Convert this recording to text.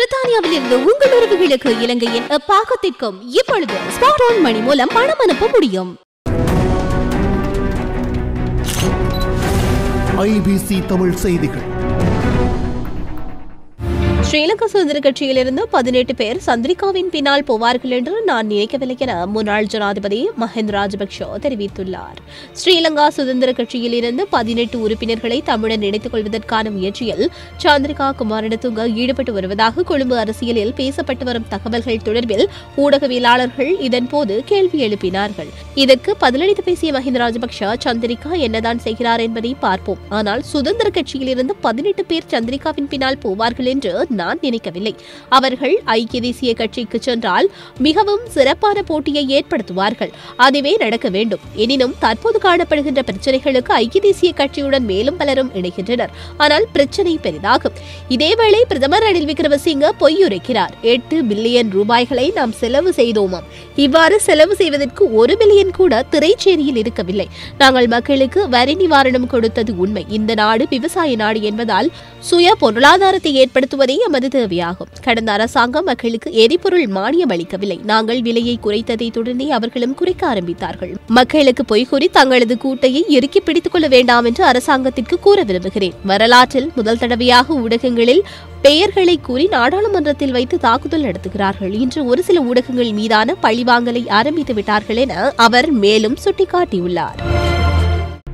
பிரித்தானியாவில் இருந்து உங்கள் உறவுகளுக்கு இலங்கையின் பாகத்திற்கும் இப்பொழுது ஸ்மார்ட் ஆன் மணி மூலம் பணம் அனுப்ப முடியும். ஐபிசி தமிழ் செய்திகள். ஸ்ரீலங்கா சுதந்திர கட்சியிலிருந்து பதினெட்டு பேர் சந்திரிகாவின் பின்னால் போவார்கள் என்று நான் நினைக்கவில்லை என முன்னாள் ஜனாதிபதி மஹிந்த ராஜபக்ஷ தெரிவித்துள்ளார். ஸ்ரீலங்கா சுதந்திர கட்சியில் இருந்து பதினெட்டு உறுப்பினர்களை தமிழன் இணைத்துக் கொள்வதற்கான முயற்சியில் சந்திரிகா குமாரனதுங்க ஈடுபட்டு வருவதாக கொழும்பு அரசியலில் பேசப்பட்டு வரும் தகவல்கள் தொடர்பில் ஊடகவியலாளர்கள் இதன்போது கேள்வி எழுப்பினார்கள். இதற்கு பதிலளித்து பேசிய மஹிந்த ராஜபக்ஷ சந்திரிகா என்னதான் செய்கிறார் என்பதை பார்ப்போம். ஆனால் சுதந்திர கட்சியிலிருந்து பதினெட்டு பேர் சந்திரிகாவின் பின்னால் போவார்கள் என்று நான் நினைக்கவில்லை. அவர்கள் ஐக்கிய தேசிய கட்சிக்கு சென்றால் மிகவும் சிறப்பான போட்டியை ஏற்படுத்துவார்கள். அதுவே நடக்க வேண்டும். எனினும் தற்போது காணப்படுகின்ற பிரச்சனைகளுக்கு ஐக்கிய தேசிய கட்சியுடன் மேலும் பலரும் இணைகின்றனர். ஆனால் பிரச்சனை பெரிதாகும். இதேவேளை பிரதமர் ரணில் விக்ரமசிங்க பொய்யுரைக்கிறார். எட்டு பில்லியன் ரூபாய்களை நாம் செலவு செய்தோமாம். இவ்வாறு செலவு செய்வதற்கு ஒரு பில்லியன் கூட திரைச்சேரியில் இருக்கவில்லை. நாங்கள் மக்களுக்கு வரி நிவாரணம் கொடுத்தது உண்மை. இந்த நாடு விவசாய நாடு என்பதால் சுய பொருளாதாரத்தை ஏற்படுத்துவதே எமது தேவையாகும். கடந்த அரசாங்கம் மக்களுக்கு எரிபொருள் மானியம் அளிக்கவில்லை. நாங்கள் விலையை குறைத்ததை தொடர்ந்தே அவர்களும் குறைக்க ஆரம்பித்தார்கள். மக்களுக்கு பொய் கூறி தங்களது கூட்டையை இறுக்கி பிடித்துக் கொள்ள வேண்டாம் என்று அரசாங்கத்திற்கு கூற விரும்புகிறேன். வரலாற்றில் முதல் தடவையாக ஊடகங்களில் பெயர்களை கூறி நாடாளுமன்றத்தில் வைத்து தாக்குதல் நடத்துகிறார்கள். இன்று ஒரு சில ஊடகங்கள் மீதான பழிவாங்கலை ஆரம்பித்து விட்டார்கள் என அவர் மேலும் சுட்டிக்காட்டியுள்ளார்.